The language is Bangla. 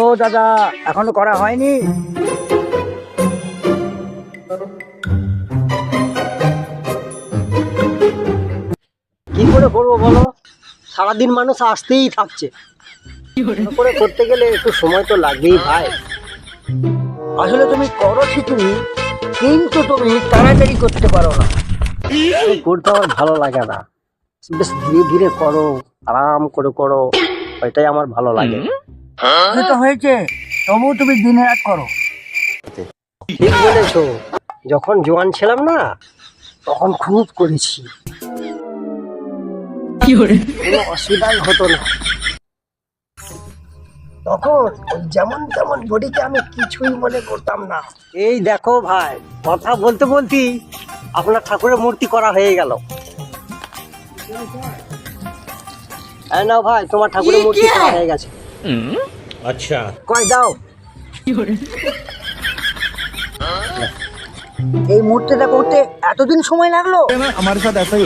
ও দাদা, এখনও করা হয়নি। কি করে করব বলো? সারাদিন মানুষ আসতেই থাকছে। করে করতে গেলে একটু সময় তো লাগবেই ভাই। আসলে তুমি করো ঠিকই, কিন্তু তুমি তাড়াতাড়ি করতে পারো না। করতে আমার ভালো লাগে না। বেশ ধীরে ধীরে করো, আরাম করে করো, এটাই আমার ভালো লাগে। তো হয়েছে তবু তুমি দিনে রাত করো। ঠিক বলেছ। যখন জোয়ান ছিলাম না তখন খুব করেছি। কোনো অসুবিধাই হতো না। তখন ওই যেমন তেমন বডিকে আমি কিছুই মনে করতাম না। এই দেখো ভাই কথা বলতে বলতেই আপনার ঠাকুরের মূর্তি করা হয়ে গেল। হ্যাঁ নাও ভাই তোমার ঠাকুরের মূর্তি করা হয়ে গেছে। আচ্ছা। কয় দাও। এই মুহূর্তেটা করতে এতদিন সময় লাগল। আমার সাথে এসাই